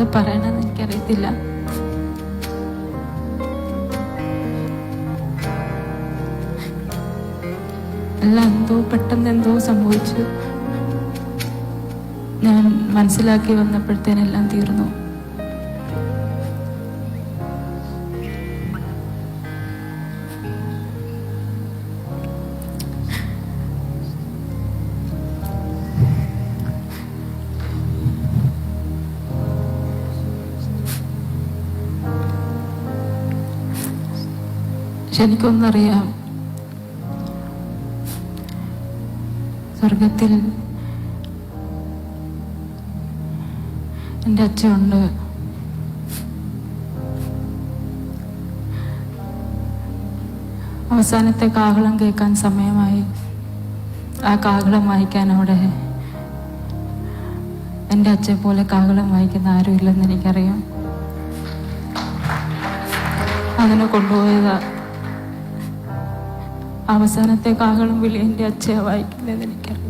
എന്ത് പറയണമെന്ന് എനിക്കറിയത്തില്ല. അല്ല എന്തോ പെട്ടെന്ന് എന്തോ സംഭവിച്ചു. ഞാൻ മനസ്സിലാക്കി വന്നപ്പോഴത്തേനെല്ലാം തീർന്നു. പക്ഷെ എനിക്കൊന്നറിയാം. സ്വർഗത്തിൽ എന്റെ അച്ഛനുണ്ട്. അവസാനത്തെ കാഹളം കേൾക്കാൻ സമയമായി. ആ കാഹളം വായിക്കാൻ അവിടെ എന്റെ അച്ഛനെ പോലെ കാഹളം വായിക്കുന്ന ആരും ഇല്ലെന്ന് എനിക്കറിയാം. അതിനെ കൊണ്ടുപോയതാ. അവസാനത്തെ കാഹളം വിളി എന്റെ അച്ഛയെ വായിക്കുന്നത് എനിക്കറിയാം.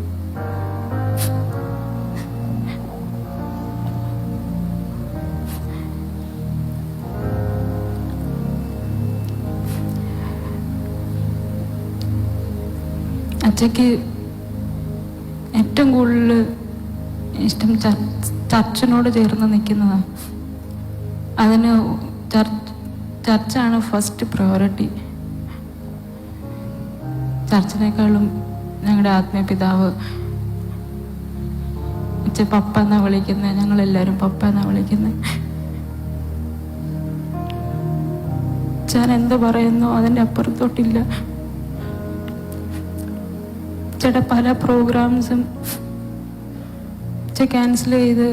അച്ഛക്ക് ഏറ്റവും കൂടുതൽ ഇഷ്ടം ചർച്ച് ചർച്ചിനോട് ചേർന്ന് നിൽക്കുന്നതാണ് അതിന് ചർച്ച് ചർച്ചാണ് ഫസ്റ്റ് പ്രയോറിറ്റി ചർച്ചിനേക്കാളും ഞങ്ങളുടെ ആത്മീയ പിതാവ് ഉച്ച പപ്പ എന്നാ വിളിക്കുന്നത് ഞങ്ങളെല്ലാവരും പപ്പ എന്നാ വിളിക്കുന്നത് ഞാൻ എന്ത് പറയുന്നു അതിന്റെ അപ്പുറത്തോട്ടില്ല. ചേട്ടാ പല പ്രോഗ്രാംസും ക്യാൻസൽ ചെയ്ത്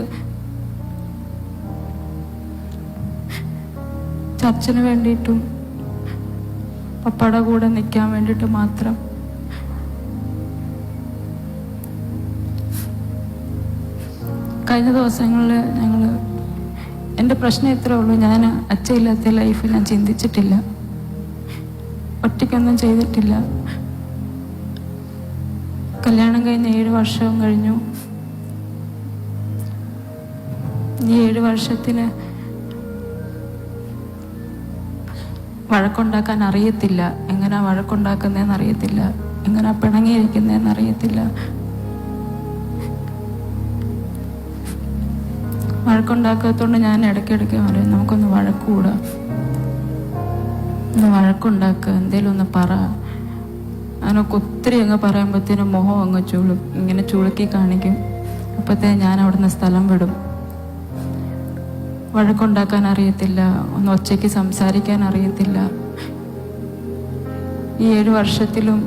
ചർച്ചിന് വേണ്ടിയിട്ടും പപ്പയുടെ കൂടെ നിൽക്കാൻ വേണ്ടിയിട്ട് മാത്രം കഴിഞ്ഞ ദിവസങ്ങളിൽ ഞങ്ങൾ എന്റെ പ്രശ്നം ഇത്രേ ഉള്ളൂ. ഞാൻ അച്ഛയില്ലാത്ത ലൈഫ് ഞാൻ ചിന്തിച്ചിട്ടില്ല. ഒറ്റയ്ക്കൊന്നും ചെയ്തിട്ടില്ല. കല്യാണം കഴിഞ്ഞ് ഏഴ് വർഷവും കഴിഞ്ഞു. ഈ ഏഴ് വർഷത്തിന് വഴക്കുണ്ടാക്കാൻ അറിയത്തില്ല. എങ്ങനെ വഴക്കുണ്ടാക്കുന്നതെന്ന് അറിയത്തില്ല. എങ്ങനെ പിണങ്ങിയിരിക്കുന്നതെന്ന് അറിയത്തില്ല. വഴക്കുണ്ടാക്കാത്തതുകൊണ്ട് ഞാൻ ഇടയ്ക്കിടയ്ക്ക് പറയും നമുക്കൊന്ന് വഴക്കൂടാ. ഒന്ന് വഴക്കുണ്ടാക്കുക എന്തേലും ഒന്ന് പറ. അതിനൊക്കെ ഒത്തിരി അങ്ങ് പറയുമ്പോഴത്തേനും മുഖം അങ്ങ് ചുളു ഇങ്ങനെ ചുളുക്കി കാണിക്കും. അപ്പോഴത്തേ ഞാൻ അവിടുന്ന് സ്ഥലം വിടും. വഴക്കുണ്ടാക്കാൻ അറിയത്തില്ല ഒന്ന് ഒച്ചയ്ക്ക് സംസാരിക്കാൻ അറിയത്തില്ല. ഈ ഏഴ് വർഷത്തിലും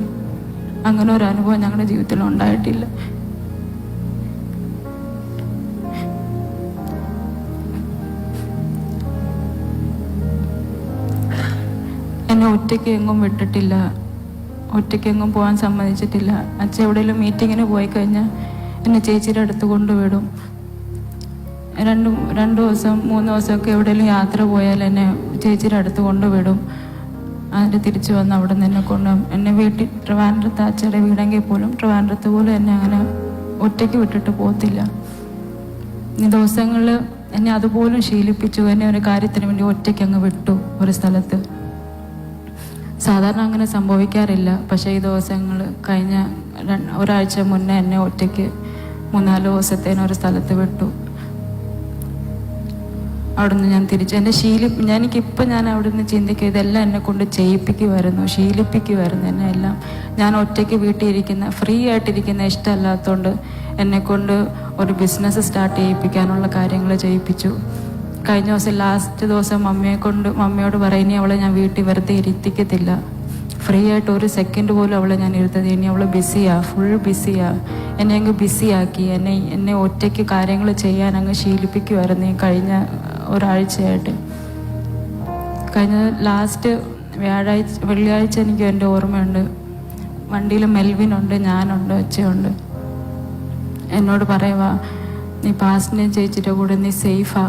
അങ്ങനെ ഒരു അനുഭവം ഞങ്ങളുടെ ജീവിതത്തിൽ ഉണ്ടായിട്ടില്ല. ഒറ്റയ്ക്ക് എങ്ങും വിട്ടിട്ടില്ല. ഒറ്റയ്ക്ക് എങ്ങും പോകാൻ സമ്മതിച്ചിട്ടില്ല. അച്ഛൻ എവിടെയെങ്കിലും മീറ്റിങ്ങിന് പോയി കഴിഞ്ഞാൽ എന്നെ ചേച്ചിയുടെ അടുത്ത് കൊണ്ടുവിടും. രണ്ട് രണ്ട് ദിവസം മൂന്ന് ദിവസമൊക്കെ എവിടെയെങ്കിലും യാത്ര പോയാൽ എന്നെ ചേച്ചിയുടെ അടുത്ത് കൊണ്ടുവിടും. അതിന്റെ തിരിച്ചു വന്ന് അവിടെ നിന്ന് എന്നെ കൊണ്ട് എന്നെ വീട്ടിൽ ട്രിവാൻഡ്രത്ത് അച്ഛയുടെ വീടെങ്കിൽ പോലും ട്രിവാൻഡ്രത്ത് പോലും എന്നെ അങ്ങനെ ഒറ്റയ്ക്ക് വിട്ടിട്ട് പോകത്തില്ല. ഈ ദിവസങ്ങളിൽ എന്നെ അതുപോലും ശീലിപ്പിച്ചു. എന്നെ ഒരു കാര്യത്തിന് വേണ്ടി ഒറ്റയ്ക്ക് അങ്ങ് വിട്ടു ഒരു സ്ഥലത്ത്. സാധാരണ അങ്ങനെ സംഭവിക്കാറില്ല. പക്ഷേ ഈ ദിവസങ്ങൾ കഴിഞ്ഞ ഒരാഴ്ച മുന്നേ എന്നെ ഒറ്റയ്ക്ക് മൂന്നാൽ ദിവസത്തേന് ഒരു സ്ഥലത്ത് വിട്ടു. അവിടുന്ന് ഞാൻ തിരിച്ചു എന്നെ ശീലി എനിക്കിപ്പോൾ ഞാൻ അവിടുന്ന് ചിന്തിക്കുക ഇതെല്ലാം എന്നെ കൊണ്ട് ചെയ്യിപ്പിക്കുമായിരുന്നു ശീലിപ്പിക്കുമായിരുന്നു എന്നെ എല്ലാം. ഞാൻ ഒറ്റയ്ക്ക് വീട്ടിൽ ഇരിക്കുന്ന ഫ്രീ ആയിട്ടിരിക്കുന്ന ഇഷ്ടമല്ലാത്തതുകൊണ്ട് എന്നെക്കൊണ്ട് ഒരു ബിസിനസ് സ്റ്റാർട്ട് ചെയ്യിപ്പിക്കാനുള്ള കാര്യങ്ങൾ ചെയ്യിപ്പിച്ചു. കഴിഞ്ഞ ദിവസം ലാസ്റ്റ് ദിവസം മമ്മിയെ കൊണ്ട് മമ്മിയോട് പറയും അവളെ ഞാൻ വീട്ടിൽ വെറുതെ ഇരുത്തിക്കത്തില്ല. ഫ്രീ ആയിട്ട് ഒരു സെക്കൻഡ് പോലും അവളെ ഞാൻ ഇരുത്തത് ഇനി അവൾ ബിസിയാ ഫുൾ ബിസിയാ. എന്നെ അങ്ങ് ബിസിയാക്കി. എന്നെ എന്നെ ഒറ്റയ്ക്ക് കാര്യങ്ങൾ ചെയ്യാൻ അങ്ങ് ശീലിപ്പിക്കുമായിരുന്നു ഈ കഴിഞ്ഞ ഒരാഴ്ചയായിട്ട്. കഴിഞ്ഞ ലാസ്റ്റ് വ്യാഴാഴ്ച വെള്ളിയാഴ്ച എനിക്ക് എന്റെ ഓർമ്മയുണ്ട്. വണ്ടിയിൽ മെൽവിനുണ്ട് ഞാനുണ്ട് അച്ഛയുണ്ട് എന്നോട് പറയുവാ നീ പാസ്റ്റിനെ ചേച്ചിയുടെ കൂടെ നീ സേഫാ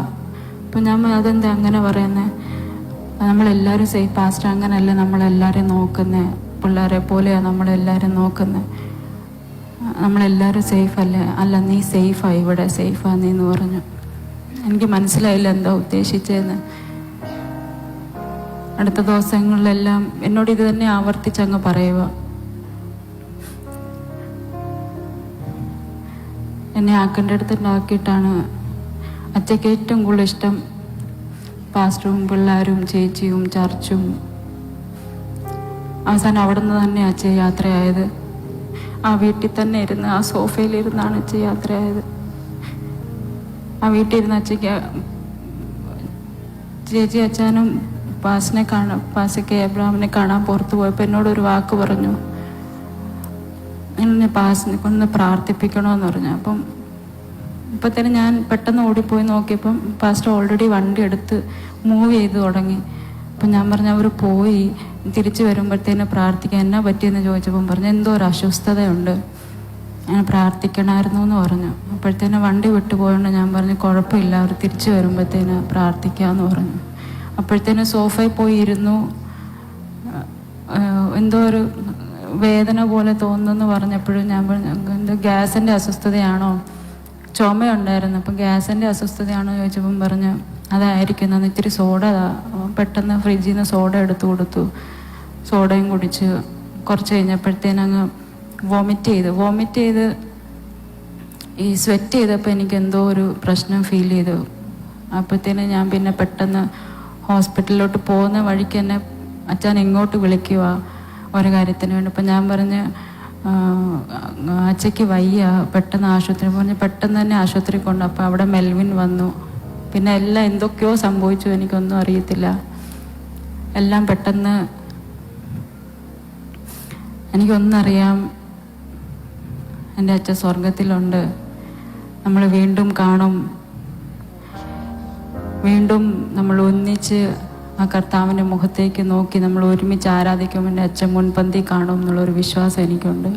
അപ്പം ഞാൻ അതെന്താ അങ്ങനെ പറയുന്നത് നമ്മളെല്ലാവരും സേഫ് പാസ്റ്റ് അങ്ങനല്ല നമ്മളെല്ലാവരും നോക്കുന്നത് പിള്ളേരെ പോലെയാണ് നമ്മളെല്ലാവരും നോക്കുന്നത് നമ്മളെല്ലാവരും സേഫ് അല്ലേ? അല്ല നീ സേഫാ ഇവിടെ. സേഫാ നീ എന്ന് പറഞ്ഞു. എനിക്ക് മനസ്സിലായില്ല എന്താ ഉദ്ദേശിച്ചതെന്ന് അടുത്ത ദിവസങ്ങളിലെല്ലാം എന്നോട് ഇത് തന്നെ ആവർത്തിച്ചങ്ങ് പറയുക. എന്നെ ആക്കേണ്ട അടുത്തുണ്ടാക്കിയിട്ടാണ് അച്ഛയ്ക്ക് ഏറ്റവും കൂടുതൽ ഇഷ്ടം പാസ്റ്ററും പിള്ളേരും ചേച്ചിയും ചർച്ചും. അവസാനം അവിടെ നിന്ന് തന്നെ അച്ഛ യാത്രയായത്. ആ വീട്ടിൽ തന്നെ ഇരുന്ന് ആ സോഫയിലിരുന്നാണ് അച്ഛ യാത്രയായത്. ആ വീട്ടിൽ ഇരുന്ന് അച്ഛയ്ക്ക് ചേച്ചി അച്ഛനും പാസിനെ കാണാൻ പാസയ്ക്ക് എബ്രാമിനെ കാണാൻ പുറത്തു പോയപ്പോൾ എന്നോടൊരു വാക്ക് പറഞ്ഞു. എന്നെ പാസിനെ കൊണ്ട് പ്രാർത്ഥിപ്പിക്കണമെന്ന് പറഞ്ഞു. അപ്പം ഇപ്പത്തേന് ഞാൻ പെട്ടെന്ന് ഓടിപ്പോയി നോക്കിയപ്പം പാസ്റ്റർ ഓൾറെഡി വണ്ടി എടുത്ത് മൂവ് ചെയ്ത് തുടങ്ങി. അപ്പം ഞാൻ പറഞ്ഞു അവർ പോയി തിരിച്ചു വരുമ്പോഴത്തേന് പ്രാർത്ഥിക്കാൻ എന്നാ പറ്റിയെന്ന് ചോദിച്ചപ്പം പറഞ്ഞു എന്തോ ഒരു അസ്വസ്ഥതയുണ്ട്. ഞാൻ പ്രാർത്ഥിക്കണമായിരുന്നു എന്ന് പറഞ്ഞു. അപ്പോഴത്തേന് വണ്ടി വിട്ടുപോയോണ്ട് ഞാൻ പറഞ്ഞു കുഴപ്പമില്ല അവർ തിരിച്ചു വരുമ്പോഴത്തേന് പ്രാർത്ഥിക്കാമെന്ന് പറഞ്ഞു. അപ്പോഴത്തേന് സോഫയിൽ പോയി ഇരുന്നു എന്തോ ഒരു വേദന പോലെ തോന്നുന്നു പറഞ്ഞപ്പോഴും ഞാൻ പറഞ്ഞു എന്തോ ഗ്യാസിന്റെ അസ്വസ്ഥതയാണോ? ചുമയുണ്ടായിരുന്നു. അപ്പം ഗ്യാസിന്റെ അസ്വസ്ഥതയാണോ ചോദിച്ചപ്പം പറഞ്ഞു അതായിരിക്കും. ഇത്തിരി സോഡ പെട്ടെന്ന് ഫ്രിഡ്ജിൽ നിന്ന് സോഡ എടുത്തു കൊടുത്തു. സോഡയും കുടിച്ച്. കുറച്ച് കഴിഞ്ഞപ്പോഴത്തേനങ്ങ് വോമിറ്റ് ചെയ്ത്. വോമിറ്റ് ചെയ്ത് ഈ സ്വെറ്റ് ചെയ്തപ്പോൾ എനിക്ക് എന്തോ ഒരു പ്രശ്നം ഫീൽ ചെയ്തു. അപ്പോഴത്തേന് ഞാൻ പിന്നെ പെട്ടെന്ന് ഹോസ്പിറ്റലിലോട്ട് പോകുന്ന വഴിക്ക് എന്നെ അച്ഛൻ ഇങ്ങോട്ട് വിളിക്കുക ഒരു കാര്യത്തിന് വേണ്ടി. അപ്പം ഞാൻ പറഞ്ഞ് അച്ഛയ്ക്ക് വയ്യ. പെട്ടെന്ന് ആശുപത്രി പറഞ്ഞ് പെട്ടെന്ന് തന്നെ ആശുപത്രി കൊണ്ടു അപ്പോൾ അവിടെ മെൽവിൻ വന്നു. പിന്നെ എല്ലാം എന്തൊക്കെയോ സംഭവിച്ചു എനിക്കൊന്നും അറിയത്തില്ല. എല്ലാം പെട്ടെന്ന് എനിക്കൊന്നറിയാം. എന്റെ അച്ഛൻ സ്വർഗത്തിലുണ്ട്. നമ്മൾ വീണ്ടും കാണും. വീണ്ടും നമ്മൾ ഒന്നിച്ച് ആ കർത്താവിന്റെ മുഖത്തേക്ക് നോക്കി നമ്മൾ ഒരുമിച്ച് ആരാധിക്കും എന്റെ അച്ഛൻ മുൻപന്തി കാണും എന്നുള്ളൊരു വിശ്വാസം എനിക്കുണ്ട്.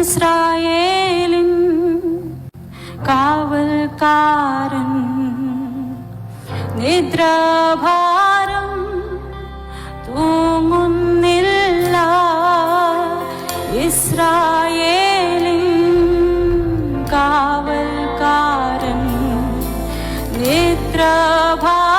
ഇസ്രായേലിൻ കാവൽക്കാരൻ നിദ്രാഭാരം चित्रभा